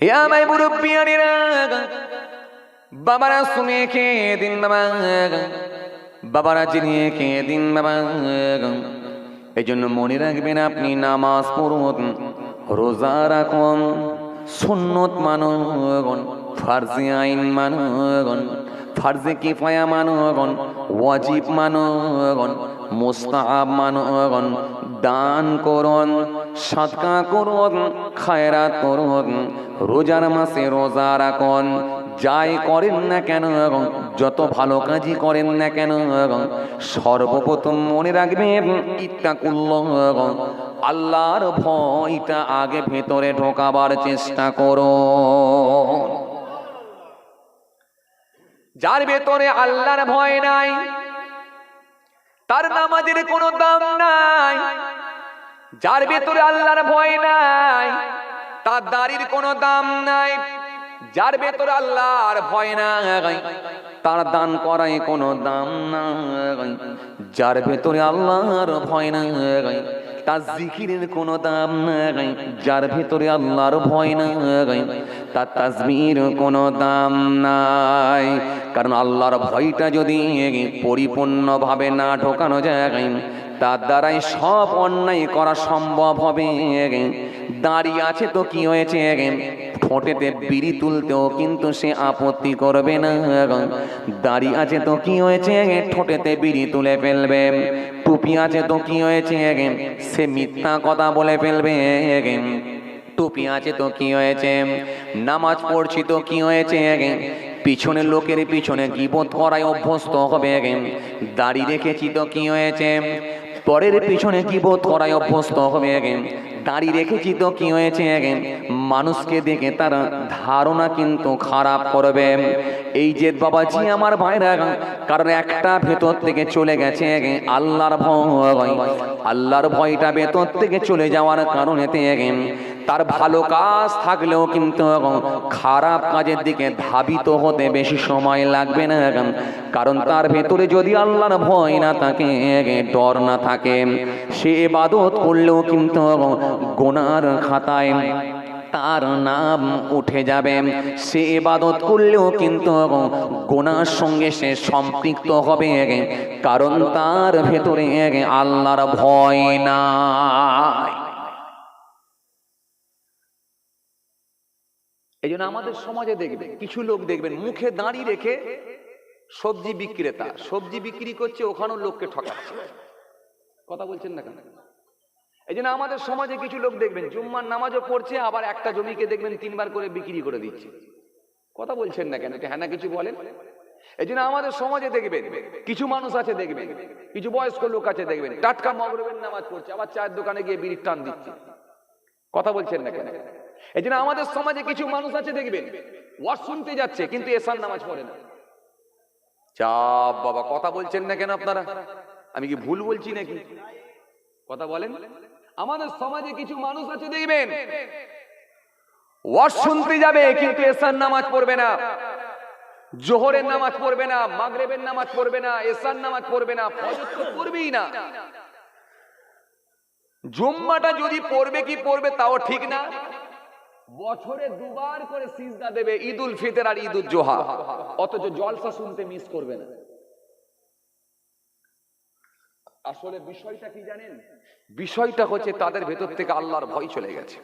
হে আমায় মুরব্বিয়ানিরা বাবারা শুনে খেয়ে দিন বাবা, বাবারা চিনিয়ে খেয়ে দিন বাবা। এই জন্য মনে রাখবেন আপনি নামাজ পড়ুন, রোজা রাখুন, সুন্নত মানগণ ফার্জি আইন মানগণ ফার্জে কিফায়া মানগণ ওয়াজিব মানগণ মোস্তাহাব মানগণ দান করুন সাদকা করুন, খায়রাত করুন, রোজার মাসে রোজা রাখুন। যাই করেন না কেন, যত ভালো কাজই করেন না কেন, সর্বপ্রথম মনে রাখবেন, ইত্তাকুল্লাহ। আল্লাহর ভয়টা আগে ভেতরে ঢোকাবার চেষ্টা করো যার ভেতরে আল্লাহর ভয় নাই, তার নামাজের কোনো দাম নাই যার ভেতরে আল্লাহর ভয় নাই, তার দাড়ির কোনো দাম নাই, যার ভেতরে আল্লাহর ভয় নাই, তার দান করাই কোনো দাম নাই, যার ভেতরে আল্লাহর ভয় নাই, তার জিকিরের কোনো দাম নাই, যার ভেতরে আল্লাহর ভয় নাই, তার তাজমির কোনো দাম নাই। কারণ আল্লাহর ভয়টা যদি পরিপূর্ণভাবে না ঢোকানো যায় তার দ্বারাই সব অন্যায় করা সম্ভব হবে। দাঁড়িয়ে আছে তো কি হয়েছে? ঠোঁটেতে বিড়ি তুলতেও কিন্তু সে আপত্তি করবে না। দাঁড়িয়ে আছে তো কি হয়েছে? ঠোঁটেতে বিড়ি তুলে ফেলবে। টুপি আছে তো কি হয়েছে? সে মিথ্যা কথা বলে ফেলবে। টুপি আছে তো কি হয়েছে? নামাজ পড়ছি তো কি হয়েছে? পিছনে লোকের পিছনে গিবত করায় অভ্যস্ত হবে। দাড়ি রেখেছি তো কি হয়েছে? পরের পিছনে বোধ করায় অভ্যস্ত হবে। দাঁড়ি রেখেছি তো কি হয়েছে মানুষকে দেখে তারা ধারণা কিন্তু খারাপ করবে। এই যে বাবাজি আমার ভাইরা, কারণ একটা ভেতর থেকে চলে গেছে আল্লাহর ভয়। আল্লাহর ভয়টা ভেতর থেকে চলে যাওয়ার কারণে তার ভালো কাজ থাকলেও কিন্তু খারাপ কাজের দিকে ধাবিত হতে বেশি সময় লাগবে না কারণ তার ভেতরে যদি আল্লাহর ভয় না থাকে ডর না থাকে, সে এবাদত করলেও কিন্তু গোনার খাতায় তার নাম উঠে যাবে। সে ইবাদত করলেও কিন্তু গোনার সঙ্গে সে সম্পৃক্ত হবে। কারণ তার ভেতরে আল্লাহর ভয় নাই। এই জন্য আমাদের সমাজে দেখবে কিছু লোক দেখবেন, মুখে দাঁড়িয়ে রেখে সবজি বিক্রেতা, সবজি বিক্রি করছে, ওখানেও লোককে ঠকাচ্ছে। কথা বলছেন না কেন? এই জন্য আমাদের সমাজে কিছু লোক দেখবেন, জুম্মার নামাজও পড়ছে, আবার একটা জমিকে দেখবেন তিনবার করে বিক্রি করে দিচ্ছে। কথা বলছেন না কেন? হ্যাঁ না কিছু বলেন? এই জন্য আমাদের সমাজে দেখবেন, কিছু মানুষ আছে দেখবেন, কিছু বয়স্ক লোক আছে দেখবেন, টাটকা মগরবের নামাজ পড়ছে, আবার চায়ের দোকানে গিয়ে বিড়ির টান দিচ্ছে। কথা বলছেন না কেন? এই জন্য আমাদের সমাজে কিছু মানুষ আছে দেখবেন, ওয়াজ শুনতে যাচ্ছে, কিন্তু এসার নামাজ পড়ে না। চাপ বাবা, কথা বলছেন না কেন আপনারা? আমি কি ভুল বলছি নাকি? কথা বলেন। আমাদের সমাজে কিছু মানুষ আছে দেখবেন। শুনতে যাবে, কিন্তু এসার নামাজ পড়বে না। জোহরের নামাজ পড়বে না, মাগরেবের নামাজ পড়বে না, এসার নামাজ পড়বে না, ফজর পড়বেই না। জুম্মাটা যদি পড়বে কি পড়বে তাও ঠিক না। বছরে দুবার করে সিজদা দেবে ঈদ উল ফিতর আর ঈদ উল জোহা। অথচ জলসা শুনতে মিস করবে না। আসলে বিষয়টা কি জানেন? বিষয়টা হচ্ছে তাদের ভেতর থেকে আল্লাহর ভয় চলে গেছে।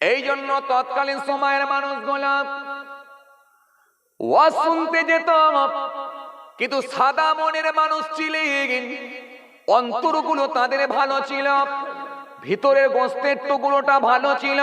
এই জন্য তৎকালীন সময়ের মানুষগুলা ওয়াজ শুনতে যেত, কিন্তু সাদা মনের মানুষ ছিলেন অন্তরগুলো তাদের ভালো ছিল, ভিতরের গোস্তের টুকুরোটা ভালো ছিল,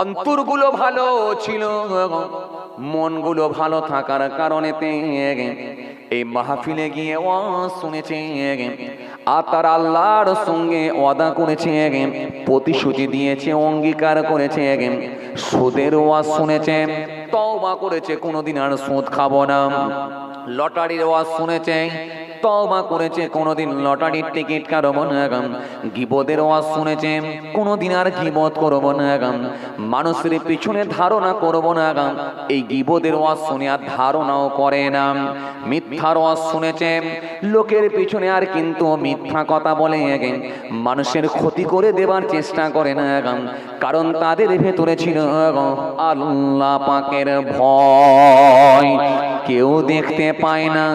অন্তরগুলো ভালো ছিল, মনগুলো ভালো থাকার কারণে এই মাহফিলে গিয়ে ও শুনেছে আর তার আল্লাহর সঙ্গে ওয়াদা করেছে প্রতিশ্রুতি দিয়েছে, অঙ্গীকার করেছে সুদের ওয়াজ শুনেছে তওবা করেছে, কোনোদিন আর সুদ খাব না। লটারির ওয়াজ শুনেছে তওবা করেছে, কোনোদিন লটারির টিকিট কাটবো না গিবদের ওয়াজ শুনেছে, কোনোদিন আর গিবত করব না মানুষের পিছনে ধারণা করব না এই গিবদের ওয়াজ শুনে আর ধারণাও করে না। মিথ্যার ওয়াজ শুনেছে, লোকের পিছনে আর কিন্তু মিথ্যা কথা বলে মানুষের ক্ষতি করে দেবার চেষ্টা করে না কারণ তাদের ভেতরে ছিল আল্লাহ পাকের ভয়। কেউ দেখতে পায় না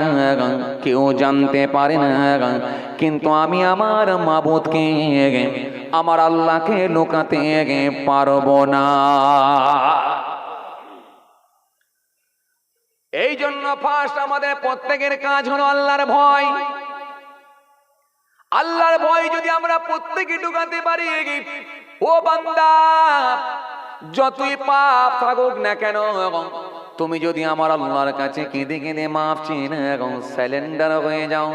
কেউ জানতে পারে না, কিন্তু আমি আমার মাবুদকে, আমার আল্লাহকে লোকাতে পারব না। এই জন্য ফার্স্ট আমাদের প্রত্যেকের কাজ হলো আল্লাহর ভয়। আল্লাহর ভয় যদি আমরা প্রত্যেকে ঢুকাতে পারি, ও বান্দা, যতই পাপ থাকুক না কেন তুমি যদি আমার আল্লাহর কাছে কেঁদে কেঁদে মাফ চেয়ে না এবং স্যালেন্ডার হয়ে যাও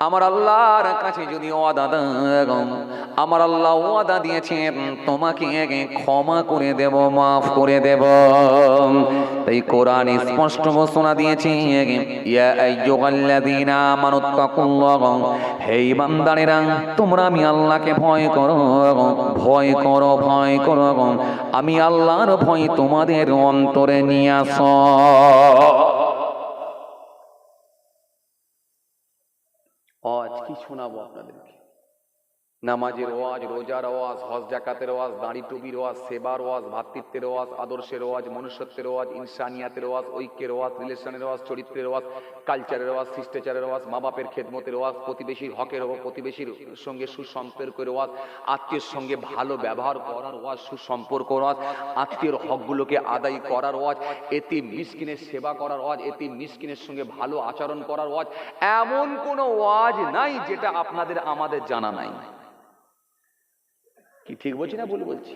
আমার আল্লাহর কাছে যদি ওয়াদা দাও আমার আল্লাহ ওয়াদা দিয়েছে তোমাকে ক্ষমা করে দেব, মাফ করে দেব। তাই কোরআন স্পষ্ট ঘোষণা দিয়েছে, ইয়া আইয়ুহাল্লাযীনা আমানুত্তাকুল্লাহ হে ইমানদারেরা, তোমরা আমি আল্লাহকে ভয় করো ভয় করো ভয় করো। আমি আল্লাহর ভয় তোমাদের অন্তরে নিয়ে আসো। আজ কি শোনাবো আপনাদেরকে নামাজের ওয়াজ, রোজার ওয়াজ, হজ জাকাতের ওয়াজ, দাড়ি টুবির ওয়াজ, সেবার ওয়াজ, ভাতৃত্বের ওয়াজ, আদর্শের ওয়াজ, মনুষ্যত্বের ওয়াজ, ইনসানিয়াতের ওয়াজ, ঐক্যের ওয়াজ, রিলেশনের ওয়াজ, চরিত্রের ওয়াজ, কালচারের ওয়াজ, শিষ্টাচারের ওয়াজ মা বাপের খেদমতের ওয়াজ, প্রতিবেশীর হকের ওয়াজ প্রতিবেশীর সঙ্গে সুসম্পর্কের ওয়াজ, আত্মীয়ের সঙ্গে ভালো ব্যবহার করার ওয়াজ, সুসম্পর্ক ওয়াজ, আত্মীয়র হকগুলোকে আদায় করার ওয়াজ এতে মিসকিনের সেবা করার ওয়াজ এতে মিসকিনের সঙ্গে ভালো আচরণ করার ওয়াজ, এমন কোনো ওয়াজ নাই যেটা আপনাদের, আমাদের জানা নাই। কি ঠিক বলছি না ভুল বলছি?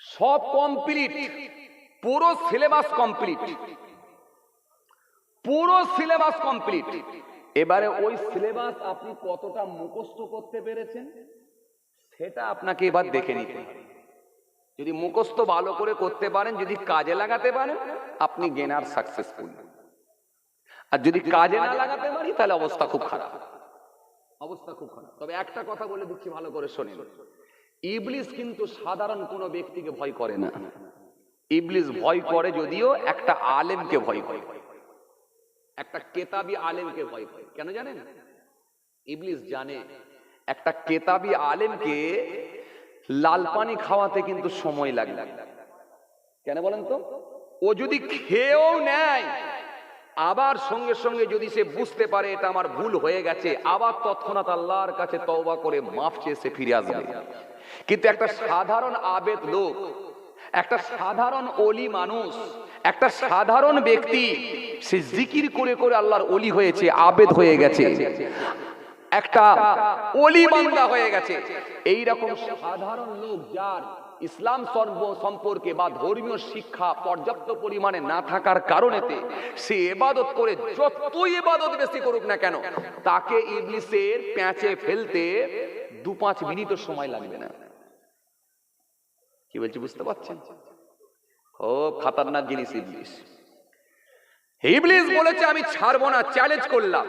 সব কমপ্লিট পুরো সিলেবাস কমপ্লিট পুরো সিলেবাস কমপ্লিট এবারে ওই সিলেবাস আপনি কতটা মুখস্থ করতে পেরেছেন সেটা আপনাকে এবার দেখে নিতে যদি মুখস্থ ভালো করে করতে পারেন যদি কাজে লাগাতে পারেন আপনি গেনার সাকসেসফুল আর যদি কাজে না লাগাতে পারি তাহলে অবস্থা খুব খারাপ। অবস্থা খুব খারাপ। তবে একটা কথা বলে দিচ্ছি ভালো করে শোনেন। ইবলিস কিন্তু সাধারণ কোনো ব্যক্তিকে ভয় করে না। ইবলিস ভয় করে যদিও একটা আলেমকে ভয় করে। একটা কেতাবি আলেমকে ভয় করে। কেন জানেন? ইবলিস জানে, একটা কেতাবি আলেমকে লাল পানি খাওয়াতে কিন্তু সময় লাগে। কেন বলেন তো? ও যদি খেয়েও নেয় আবার সঙ্গে সঙ্গে যদি সে বুঝতে পারে এটা আমার ভুল হয়ে গেছে, আবার তৎক্ষণাৎ আল্লাহর কাছে তওবা করে মাফ চেয়ে সে ফিরে আসবে। কিন্তু একটা সাধারণ আবেদ লোক, একটা সাধারণ অলি মানুষ, একটা সাধারণ ব্যক্তি, সে জিকির করে করে আল্লাহর অলি হয়েছে, আবেদ হয়ে গেছে। একটা অলি বান্দা হয়ে গেছে। এই রকম সাধারণ লোক যার ইসলাম সর্ব সম্পর্কে বা ধর্মীয় শিক্ষা পর্যাপ্ত পরিমাণে না থাকার কারণেতে সে এবাদত করে যতই এবাদত বেশি করুক না কেন, তাকে ইবলিসের প্যাঁচে ফেলতে দু পাঁচ মিনিটও সময় লাগবে না। কি বলছি বুঝতে পারছেন? খুব খাতারনাক জিনিস ইবলিস। ইবলিস বলেছে, আমি ছাড়বো না চ্যালেঞ্জ করলাম।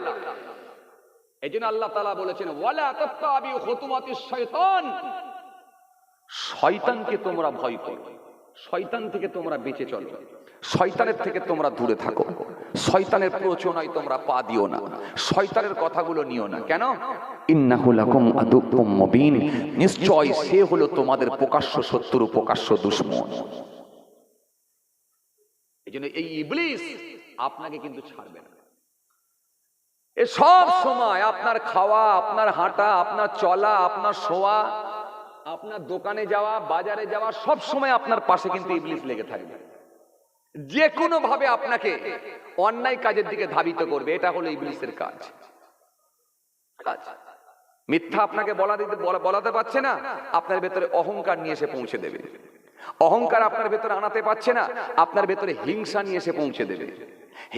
এই জন্য আল্লাহ তালা বলেছেন, ওয়ালা তাত্তাবি খুতুমাতিশ শয়তান শয়তানকে তোমরা ভয় করো। শয়তান থেকে তোমরা বেঁচে চলো। শয়তানের থেকে তোমরা দূরে থাকো। শয়তানের প্রচনায় তোমরা পা দিও না। শয়তানের কথাগুলো নিও না। কেন? নিশ্চয় সে হলো তোমাদের প্রকাশ্য শত্রু প্রকাশ্য দুশ্মন। এই জন্য এই ইবলিস আপনাকে কিন্তু ছাড়বে না। এ সব সময় আপনার খাওয়া, আপনার হাঁটা, আপনার চলা, আপনার শোয়া আপনার দোকানে যাওয়া, বাজারে যাওয়া, সব সময় আপনার পাশে কিন্তু ইবলিস লেগে থাকবে। যে কোনো ভাবে আপনাকে অন্যায় কাজের দিকে ধাবিত করবে, এটা হলো ইবলিসের কাজ। কাজ। মিথ্যা আপনাকে বলা দিতে বলাতে পারছে না, আপনার ভেতরে অহংকার নিয়ে এসে পৌঁছে দেবে। অহংকার আপনার ভেতরে আনাতে পারছে না, আপনার ভেতরে হিংসা নিয়ে এসে পৌঁছে দেবে।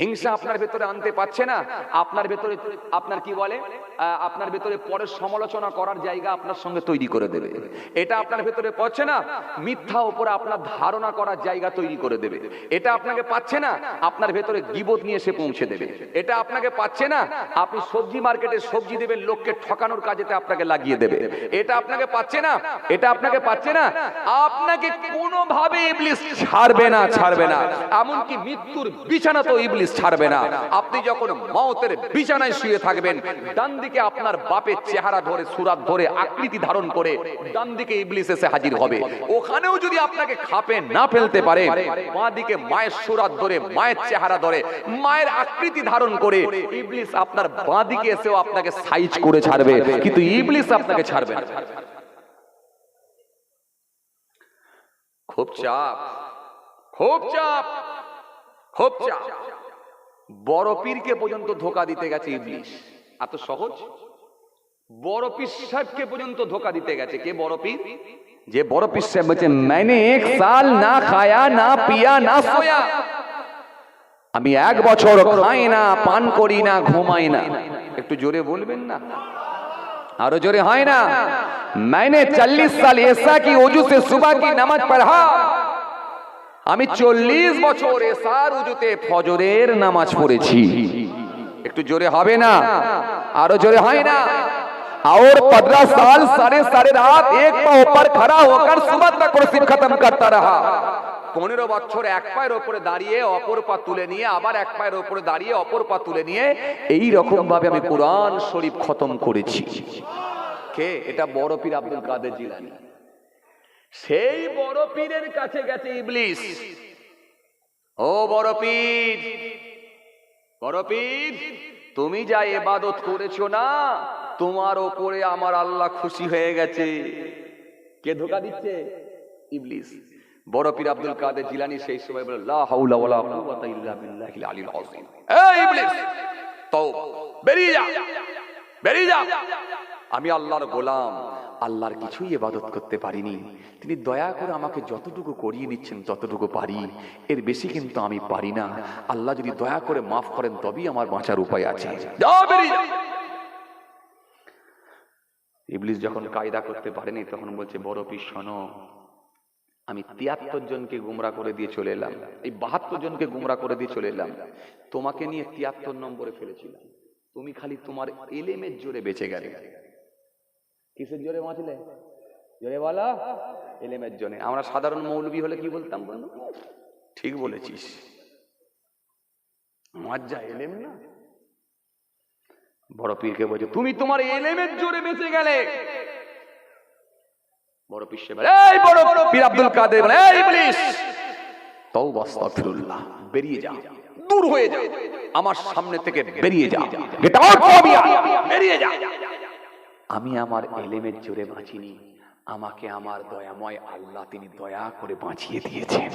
হিংসা আপনার ভেতরে আনতে পারছে না, আপনার ভেতরে আপনার কি বলে? আপনার ভেতরে পরে সমালোচনা করার জায়গা আপনার সঙ্গে তৈরি করে দেবে। এটা আপনার ভেতরে পড়ছে না? মিথ্যা উপরে আপনার ধারণা করার জায়গা তৈরি করে দেবে। এটা আপনাকে পাচ্ছে না? আপনার ভেতরে গিবত নিয়ে এসে পৌঁছে দেবে। এটা আপনাকে পাচ্ছে না? আপনি সবজি মার্কেটে সবজি দেবেন, লোককে ঠকানোর কাজেতে আপনাকে লাগিয়ে দেবে। এটা আপনাকে পাচ্ছে না? এটা আপনাকে পাচ্ছে না? আপনাকে কোনোভাবে ইবলিস ছাড়বে না ছাড়বে না। এমনকি মৃত্যুর বিছানা তো ইবলিস ছাড়বে না। আপনি যখন মওতের বিছানায় শুয়ে থাকবেন, ডান দিকে আপনার বাপের চেহারা ধরে, সুরাত ধরে, আকৃতি ধারণ করে ডান দিকে ইবলিস এসে হাজির হবে। ওখানেও যদি আপনাকে খাপে না ফেলতে পারে বাঁ দিকে মায়ের সুরাত ধরে, মায়ের চেহারা ধরে, মায়ের আকৃতি ধারণ করে ইবলিস আপনার বাঁ দিকে এসেও আপনাকে সাইজ করে ছাড়বে। কিন্তু ইবলিস আপনাকে ছাড়বে না। খুব চাপ খুব চাপ খুব চাপ। বড় পীরকে পর্যন্ত ধোকা দিতে গেছে ইবলিশ এত সহজ বড় পীর সাহেবকে পর্যন্ত ধোকা দিতে গেছে কে বড় পীর যে বড় পীর সাহেব বলছে मैंने एक साल না খায়া না পিয়া না সোয়া আমি এক বছর খাই না পান করি না ঘুমাই না একটু জোরে বলবেন না আরো জোরে হয় না मैंने चालीस साल ऐसा की वजू से सुबह की नमाज पढ़ा আমি চল্লিশ বছর এসার উজুতে ফজরের নামাজ পড়েছি একটু জোরে হবে না আরো জোরে হয় না और पंद्रह साल साढ़े साढ़े रात एक पाँव ऊपर खड़ा होकर सुबह तक कुर्सी खत्म करता रहा পনেরো বছর এক পায়ের ওপরে দাঁড়িয়ে অপর পা তুলে নিয়ে আবার এক পায়ের ওপরে দাঁড়িয়ে অপর পা তুলে নিয়ে এই রকম ভাবে আমি কোরআন শরীফ খতম করেছি কে এটা বড় পীর আব্দুল কাদের জিলানী সেই বড় পীরের কাছে গেছে ইবলিস ও বড় পীর বড় তুমি যা এবাদত করেছ না, তোমার ওপরে আমার আল্লাহ খুশি হয়ে গেছে। কে ধোকা দিচ্ছে? ইবলিস। বড় পীর আব্দুল কাদের জিলানি সেই সময় বলে, লা হাওলা ওয়ালা কুওয়াতা ইল্লা বিল্লাহিল আলিল আযীম। এই ইবলিস, তওবা, বেরিয়ে যা বেরিয়ে যা। আমি আল্লাহর গোলাম আল্লাহর কিছুই ইবাদত করতে পারিনি। তিনি দয়া করে আমাকে যতটুকু করিয়ে নিচ্ছেন ততটুকু পারি। এর বেশি কিন্তু আমি পারি না। আল্লাহ যদি দয়া করে মাফ করেন, তবেই আমার বাঁচার উপায় আছে। ইবলিস যখন কায়দা করতে পারেনি, তখন বলছে, বড় পীর, শোনো, আমি তিয়াত্তর জনকে গুমরা করে দিয়ে চলে এলাম। এই বাহাত্তর জনকে গুমরা করে দিয়ে চলে এলাম। তোমাকে নিয়ে তিয়াত্তর নম্বরে ফেলেছিলাম। তুমি খালি তোমার এলেমের জোরে বেঁচে গেলে। কিসের জোরে বাঁচলে? জোরে বলো। এলেমের জন্য আমরা সাধারণ মৌলবী হলে কি বলতাম বন্ধু? ঠিক বলেছিস। আমার এলেম না। বড় পীরকে বলছে তুমি তোমার এলেমের জোরে বেঁচে গেলে। বড় পীর এই বড় পীর আব্দুল কাদের বলে, এই আস্তাগফিরুল্লাহ বেরিয়ে যা। দূর হয়ে যা। আমার সামনে থেকে বেরিয়ে যা। গেট আউট বেরিয়ে যা। আমি আমার এলেমের জোরে বাঁচিনি। আমাকে আমার দয়াময় আল্লাহ তিনি দয়া করে বাঁচিয়ে দিয়েছেন।